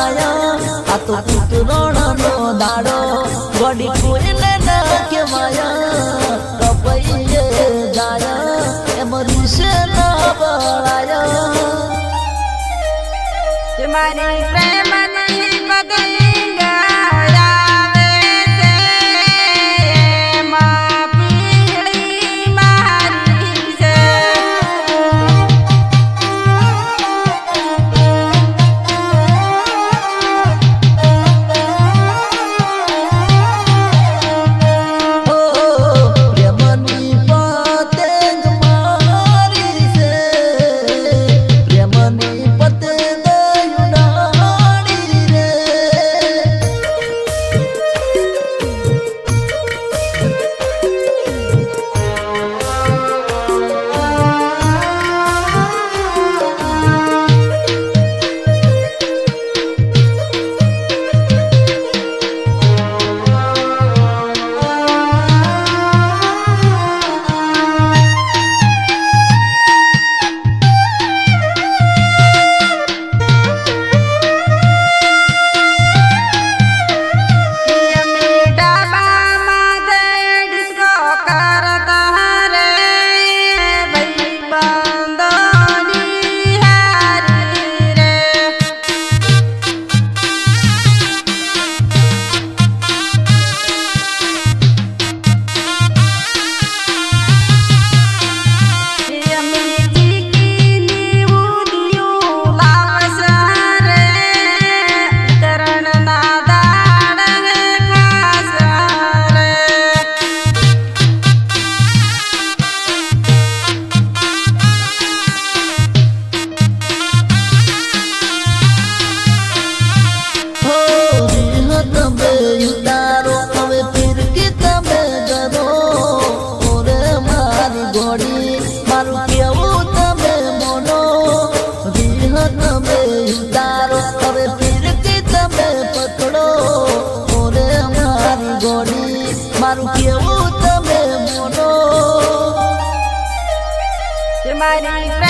કહેવાયો આ તો કૂતરોણનો દાડો ગોડી કોઈને ના કહેવાયો કપૈયે ગાયો મારી Everybody.